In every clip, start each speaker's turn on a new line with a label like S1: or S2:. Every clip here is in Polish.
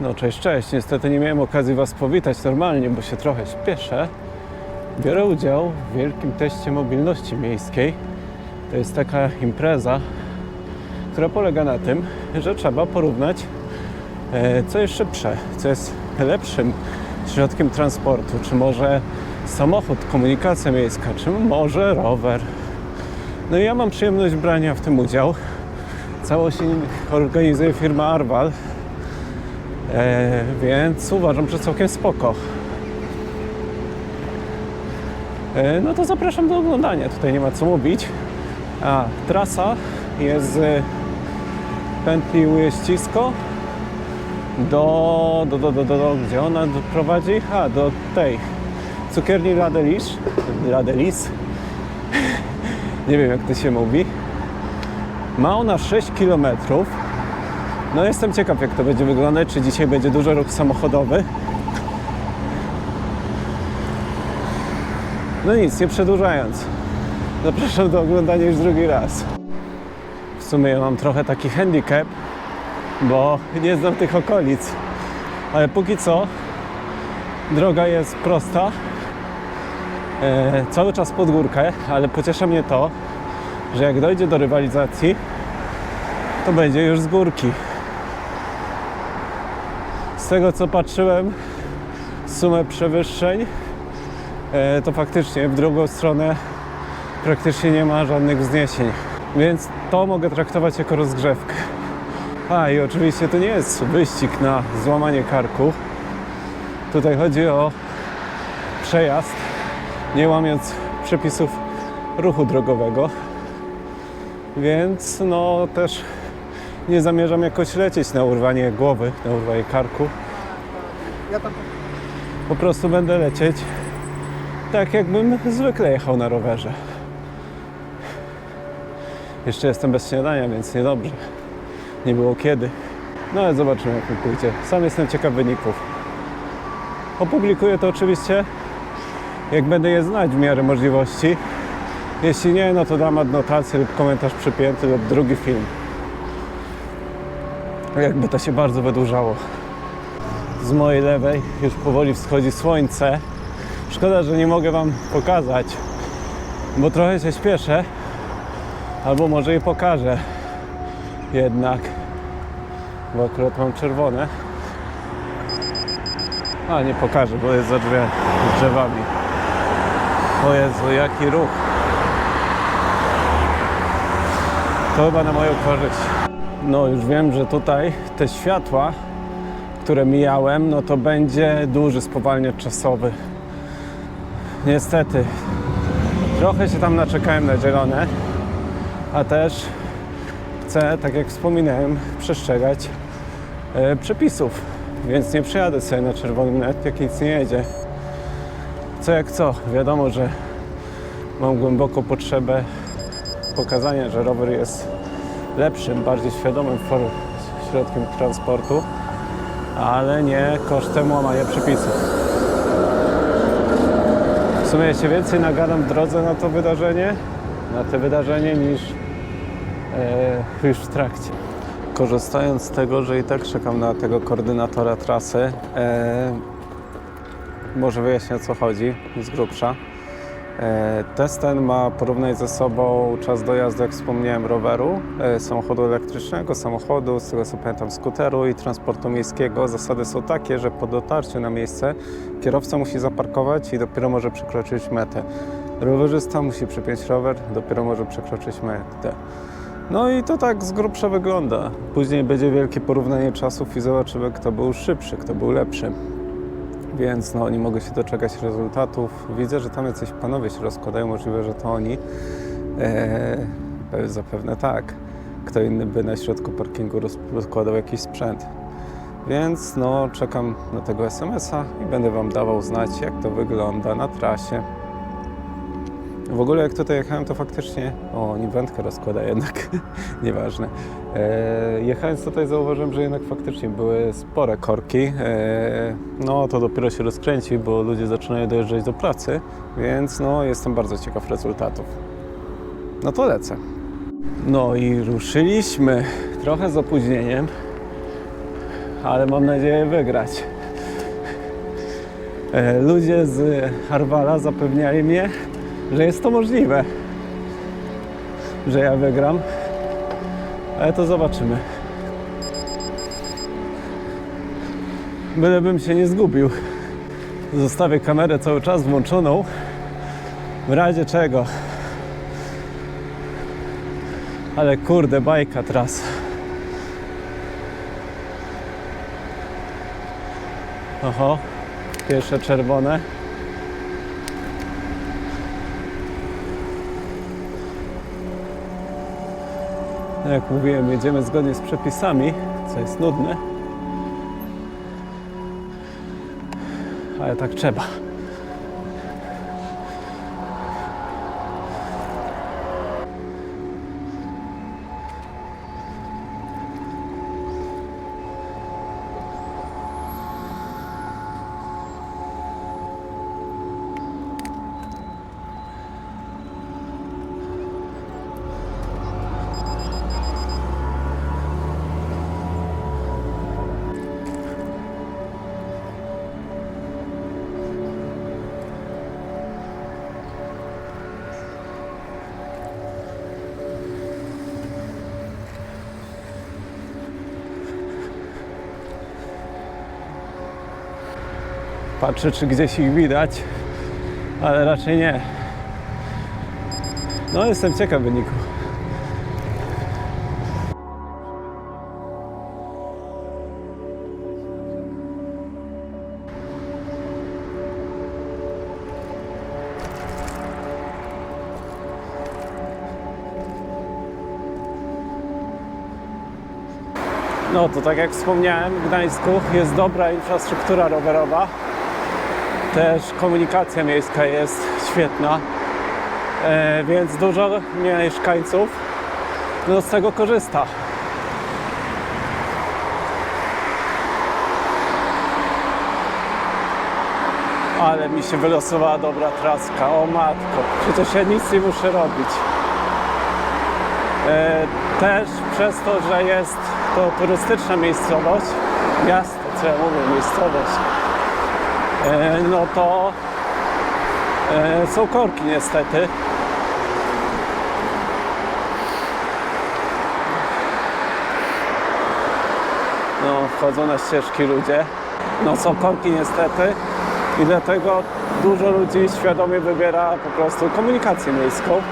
S1: No cześć, cześć. Niestety nie miałem okazji Was powitać normalnie, bo się trochę śpieszę. Biorę udział w wielkim teście mobilności miejskiej. To jest taka impreza, która polega na tym, że trzeba porównać e, co jest szybsze, co jest lepszym środkiem transportu, czy może samochód, komunikacja miejska, czy może rower. No i ja mam przyjemność brania w tym udział. Całość organizuje firma Arval, e, więc uważam, że całkiem spoko. E, no to zapraszam do oglądania, tutaj nie ma co mówić. A, trasa jest z pętli Ujeścisko do, do, do, do, do, do, gdzie ona prowadzi? A, do tej cukierni Ladelis. Ladelis. Nie wiem jak to się mówi. Ma ona 6 km. No jestem ciekaw jak to będzie wyglądać, czy dzisiaj będzie dużo ruch samochodowy. No nic, nie przedłużając. Zapraszam do oglądania już drugi raz. W sumie ja mam trochę taki handicap, bo nie znam tych okolic. Ale póki co droga jest prosta. E, cały czas pod górkę, ale pociesza mnie to, że jak dojdzie do rywalizacji, to będzie już z górki. Z tego co patrzyłem, sumę przewyższeń, e, to faktycznie w drugą stronę praktycznie nie ma żadnych wzniesień. Więc to mogę traktować jako rozgrzewkę. A i oczywiście to nie jest wyścig na złamanie karku. Tutaj chodzi o przejazd, nie łamiąc przepisów ruchu drogowego. Więc no też nie zamierzam jakoś lecieć na urwanie głowy, na urwanie karku. Po prostu będę lecieć tak, jakbym zwykle jechał na rowerze. Jeszcze jestem bez śniadania, więc niedobrze. Nie było kiedy. No ale zobaczymy, jak mi pójdzie. Sam jestem ciekaw wyników. Opublikuję to oczywiście, jak będę je znać w miarę możliwości. Jeśli nie, no to dam adnotację lub komentarz przypięty lub drugi film. Jakby to się bardzo wydłużało. Z mojej lewej już powoli wschodzi słońce. Szkoda, że nie mogę Wam pokazać, bo trochę się śpieszę. Albo może i pokażę jednak, bo akurat mam czerwone. A, nie pokażę, bo jest za drzwi- drzewami. O Jezu, jaki ruch. To chyba na moją korzyść. No już wiem, że tutaj te światła, które mijałem, no to będzie duży spowalniacz czasowy. Niestety, trochę się tam naczekałem na zielone, a też chcę, tak jak wspominałem, przestrzegać e, przepisów, więc nie przejadę sobie na czerwonym net, jak nic nie jedzie. Co jak co, wiadomo, że mam głęboką potrzebę pokazania, że rower jest lepszym, bardziej świadomym środkiem transportu, ale nie kosztem łamania przepisów. W sumie się więcej nagadam w drodze na to wydarzenie, na te wydarzenie niż e, już w trakcie. Korzystając z tego, że i tak czekam na tego koordynatora trasy, e, może wyjaśnię o co chodzi z grubsza. E, Test ten ma porównać ze sobą czas dojazdu, jak wspomniałem, roweru, e, samochodu elektrycznego, samochodu, z tego co pamiętam, skuteru i transportu miejskiego. Zasady są takie, że po dotarciu na miejsce kierowca musi zaparkować i dopiero może przekroczyć metę. Rowerzysta musi przypiąć rower, dopiero może przekroczyć metę. No i to tak z grubsza wygląda. Później będzie wielkie porównanie czasów i zobaczymy, kto był szybszy, kto był lepszy. Więc no, nie mogę się doczekać rezultatów. Widzę, że tam jacyś panowie się rozkładają, możliwe, że to oni. Eee, zapewne tak. Kto inny by na środku parkingu roz- rozkładał jakiś sprzęt. Więc no, czekam na tego SMS-a i będę Wam dawał znać, jak to wygląda na trasie. W ogóle jak tutaj jechałem, to faktycznie... O, oni wędkę rozkłada jednak, nieważne. E, jechając tutaj zauważyłem, że jednak faktycznie były spore korki. E, no to dopiero się rozkręci, bo ludzie zaczynają dojeżdżać do pracy, więc no jestem bardzo ciekaw rezultatów. No to lecę. No i ruszyliśmy trochę z opóźnieniem, ale mam nadzieję wygrać. E, Ludzie z Harvara zapewniali mnie, że jest to możliwe, że ja wygram, ale to zobaczymy. Bylebym się nie zgubił. Zostawię kamerę cały czas włączoną, w razie czego. Ale kurde, bajka teraz. Oho, pierwsze czerwone. No Jak mówiłem, jedziemy zgodnie z przepisami, co jest nudne. Ale tak trzeba. Patrzę, czy gdzieś ich widać, ale raczej nie. No, jestem ciekaw wyniku. No to tak jak wspomniałem, w Gdańsku jest dobra infrastruktura rowerowa. Też komunikacja miejska jest świetna, e, więc dużo mieszkańców no, z tego korzysta. Ale mi się wylosowała dobra traska, o matko, przecież ja nic nie muszę robić. E, też przez to, że jest to turystyczna miejscowość, miasto, co ja mówię, miejscowość, no to e, są korki niestety. No, wchodzą na ścieżki ludzie. No, są korki niestety i dlatego dużo ludzi świadomie wybiera po prostu komunikację miejską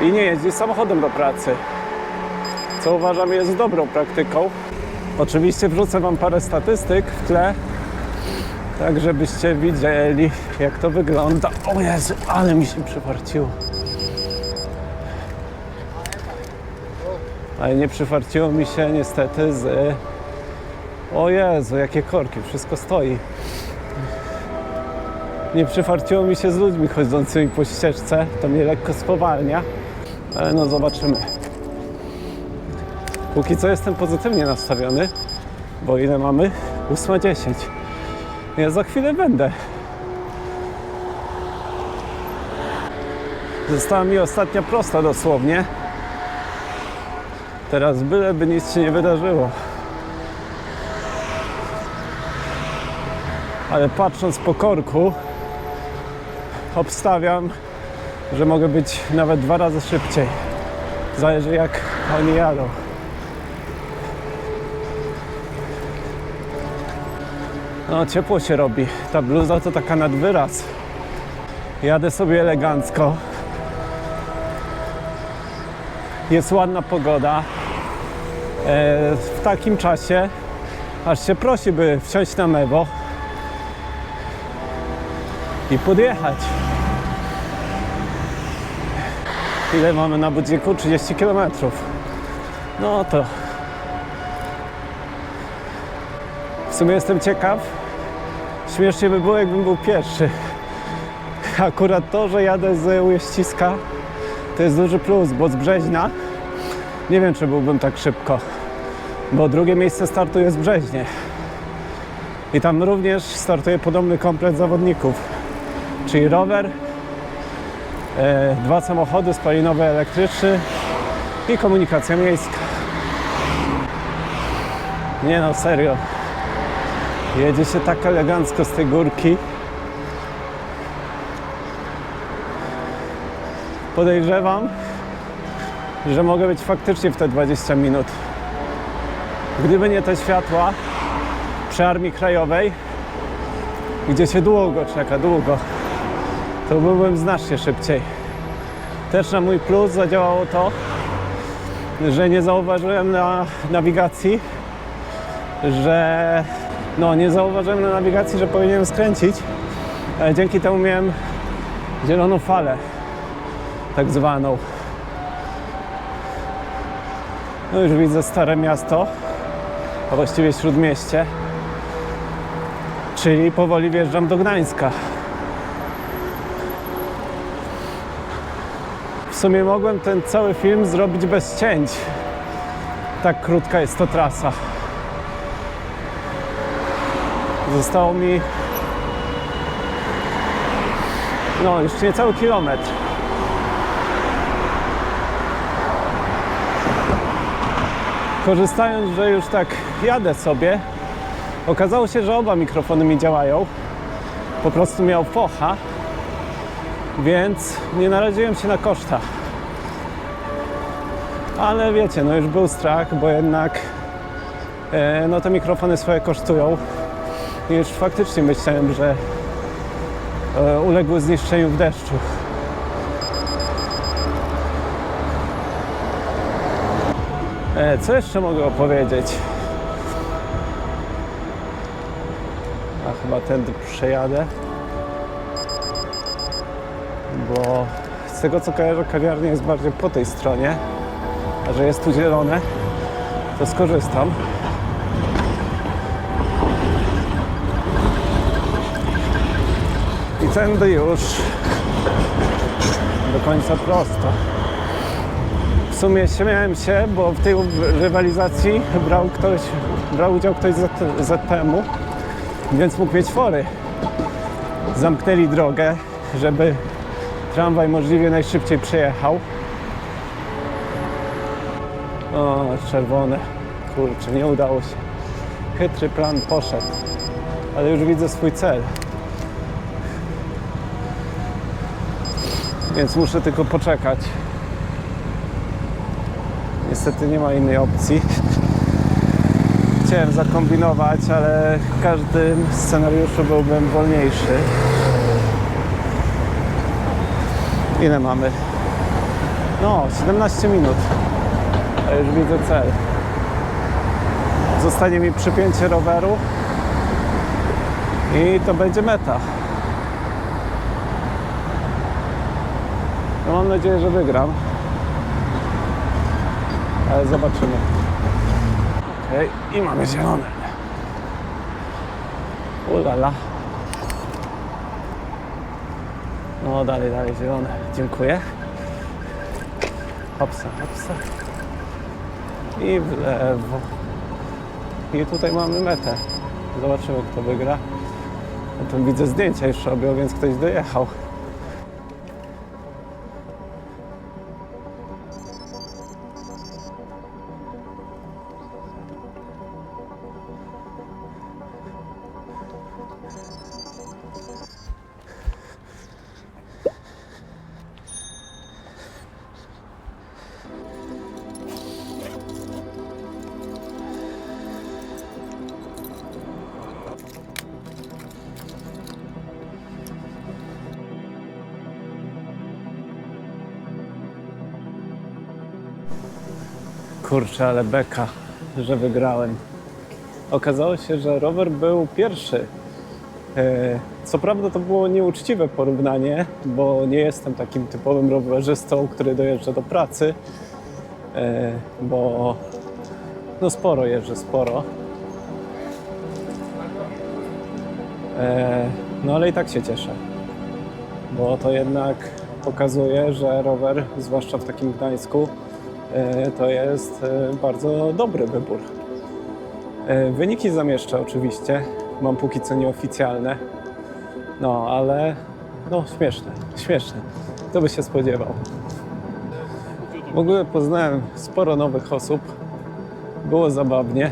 S1: i nie jeździ samochodem do pracy, co uważam jest dobrą praktyką. Oczywiście wrzucę Wam parę statystyk w tle, tak żebyście widzieli jak to wygląda. O Jezu, ale mi się przyfarciło. Ale nie przyfarciło mi się niestety z... O Jezu, jakie korki, wszystko stoi. Nie przyfarciło mi się z ludźmi chodzącymi po ścieżce, to mnie lekko spowalnia, ale no zobaczymy. Póki co jestem pozytywnie nastawiony, bo ile mamy? 8.10. Ja za chwilę będę. Została mi ostatnia prosta dosłownie. Teraz byleby nic się nie wydarzyło. Ale patrząc po korku, obstawiam, że mogę być nawet dwa razy szybciej. Zależy jak oni jadą. No ciepło się robi. Ta bluza to taka nad wyraz. Jadę sobie elegancko. Jest ładna pogoda. E, w takim czasie aż się prosi, by wsiąść na mewo i podjechać. Ile mamy na budziku? 30 km. No to w sumie jestem ciekaw. Śmiesznie by było, jakbym był pierwszy. Akurat to, że jadę z Ujeściska, to jest duży plus, bo z Brzeźna nie wiem, czy byłbym tak szybko, bo drugie miejsce startuje z Brzeźnie. I tam również startuje podobny komplet zawodników, czyli rower, e, dwa samochody spalinowy, elektryczny i komunikacja miejska. Nie no, serio. Jedzie się tak elegancko z tej górki. Podejrzewam, że mogę być faktycznie w te 20 minut. Gdyby nie te światła przy Armii Krajowej, gdzie się długo czeka, długo, to byłbym znacznie szybciej. Też na mój plus zadziałało to, że nie zauważyłem na nawigacji, że no nie zauważyłem na nawigacji, że powinienem skręcić, ale dzięki temu miałem zieloną falę, tak zwaną. No już widzę stare miasto, a właściwie śródmieście, czyli powoli wjeżdżam do Gdańska. W sumie mogłem ten cały film zrobić bez cięć. Tak krótka jest to trasa. Zostało mi no już niecały kilometr. Korzystając, że już tak jadę sobie, okazało się, że oba mikrofony mi działają. Po prostu miał focha, więc nie naraziłem się na koszta. Ale wiecie, no już był strach, bo jednak e, no te mikrofony swoje kosztują. I już faktycznie myślałem, że e, uległy zniszczeniu w deszczu. E, co jeszcze mogę opowiedzieć? A chyba tędy przejadę. Bo z tego co kojarzę, kawiarnia jest bardziej po tej stronie. A że jest tu zielone, to skorzystam. Tędy już do końca prosto. W sumie śmiałem się, bo w tej rywalizacji brał ktoś, brał udział ktoś z ZPM-u, więc mógł mieć fory. Zamknęli drogę, żeby tramwaj możliwie najszybciej przejechał. O, czerwone. Kurczę, nie udało się. Chytry plan poszedł. Ale już widzę swój cel. Więc muszę tylko poczekać. Niestety nie ma innej opcji. Chciałem zakombinować, ale w każdym scenariuszu byłbym wolniejszy. Ile mamy? No, 17 minut. A już widzę cel. Zostanie mi przypięcie roweru i to będzie meta. No mam nadzieję, że wygram. Ale zobaczymy. Okej, i mamy zielone. Ulala. No dalej, dalej zielone. Dziękuję. Hopsa, hopsa. I w lewo. I tutaj mamy metę. Zobaczymy kto wygra. Tu widzę zdjęcia już robią, więc ktoś dojechał. Kurczę, ale beka, że wygrałem. Okazało się, że rower był pierwszy. E, Co prawda to było nieuczciwe porównanie, bo nie jestem takim typowym rowerzystą, który dojeżdża do pracy, e, bo no sporo jeżdżę, sporo. E, No ale i tak się cieszę, bo to jednak pokazuje, że rower, zwłaszcza w takim Gdańsku, to jest e, bardzo dobry wybór. E, Wyniki zamieszczę oczywiście, mam póki co nieoficjalne, no ale no śmieszne, śmieszne, kto by się spodziewał. W ogóle poznałem sporo nowych osób, było zabawnie.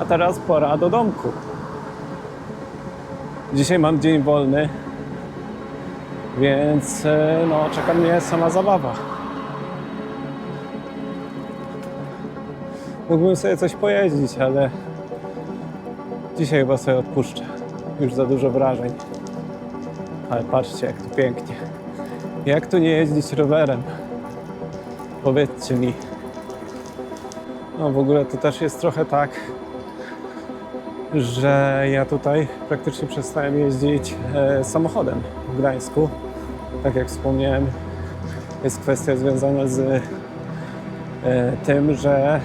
S1: A teraz pora do domku. Dzisiaj mam dzień wolny, więc e, no, czeka mnie sama zabawa. Mógłbym sobie coś pojeździć, ale dzisiaj chyba sobie odpuszczę. Już za dużo wrażeń. Ale patrzcie, jak tu pięknie. Jak tu nie jeździć rowerem? Powiedzcie mi. No w ogóle to też jest trochę tak, że ja tutaj praktycznie przestałem jeździć e, samochodem w Gdańsku. Tak jak wspomniałem, jest kwestia związana z e, tym, że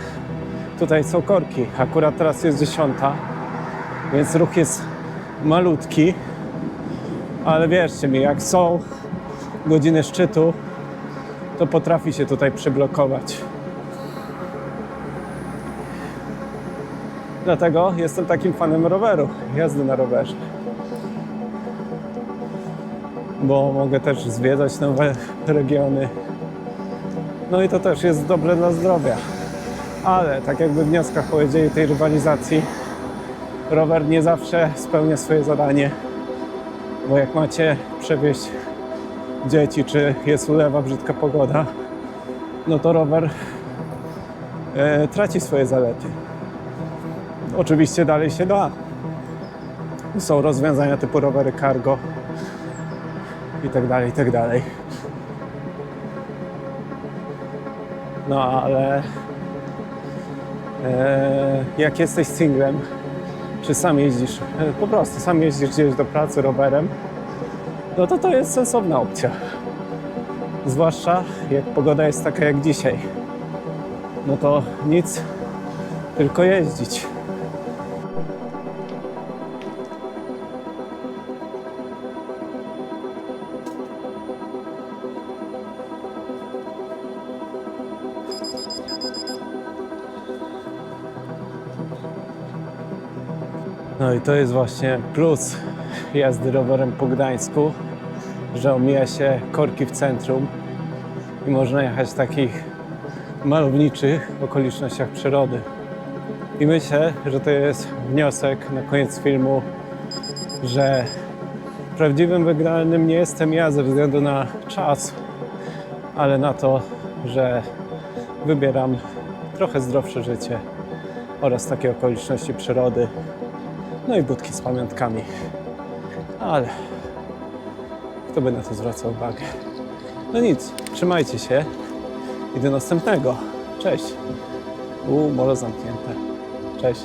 S1: tutaj są korki. Akurat teraz jest dziesiąta, więc ruch jest malutki, ale wierzcie mi, jak są godziny szczytu, to potrafi się tutaj przyblokować. Dlatego jestem takim fanem roweru, jazdy na rowerze. Bo mogę też zwiedzać nowe regiony. No i to też jest dobre dla zdrowia. Ale tak jakby w wnioskach powiedzieli tej rywalizacji, rower nie zawsze spełnia swoje zadanie. Bo jak macie przewieźć dzieci, czy jest ulewa, brzydka pogoda, no to rower e, traci swoje zalety. Oczywiście dalej się da. Są rozwiązania typu rowery cargo i tak dalej, i tak dalej. No ale jak jesteś singlem, czy sam jeździsz, e, po prostu sam jeździsz gdzieś do pracy rowerem, no to to jest sensowna opcja. Zwłaszcza jak pogoda jest taka jak dzisiaj. No to nic, tylko jeździć. No i to jest właśnie plus jazdy rowerem po Gdańsku, że omija się korki w centrum i można jechać w takich malowniczych okolicznościach przyrody. I myślę, że to jest wniosek na koniec filmu, że prawdziwym wygranym nie jestem ja ze względu na czas, ale na to, że wybieram trochę zdrowsze życie oraz takie okoliczności przyrody. No i budki z pamiątkami. Ale kto by na to zwracał uwagę? No nic, trzymajcie się i do następnego. Cześć. U, molo zamknięte. Cześć.